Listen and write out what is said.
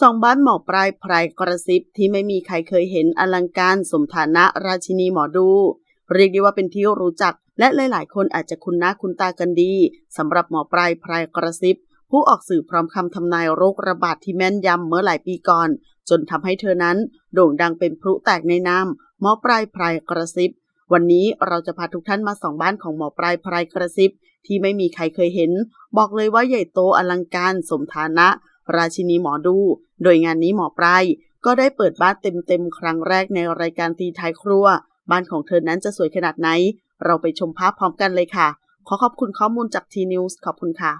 สองบ้านหมอปลายไพรกระซิบที่ไม่มีใครเคยเห็นอลังการสมฐานะราชินีหมอดู เรียกได้ว่าเป็นที่รู้จัก และหลาย ๆ คนอาจจะคุ้นหน้าคุ้นตากันดีสำหรับหมอปลายไพรกระซิบ ผู้ออกสื่อพร้อมคำทำนายโรคระบาดที่แม่นยำเมื่อหลายปีก่อน จนทำให้เธอนั้น โด่งดังเป็นพลุแตกในนามหมอปลายไพรกระซิบ วันนี้เราจะพาทุกท่านมาสองบ้านของหมอปลายไพรกระซิบที่ไม่มีใครเคยเห็น บอกเลยว่าใหญ่โตอลังการสมฐานะ ราชินีหมอดู โดยงานนี้หมอปลายก็ได้เปิดบ้านเต็มๆ ครั้งแรกในรายการตีท้ายครัว บ้านของเธอนั้นจะสวยขนาดไหน เราไปชมภาพพร้อมกันเลยค่ะ ขอขอบคุณข้อมูลจากทีนิวส์ขอบคุณค่ะ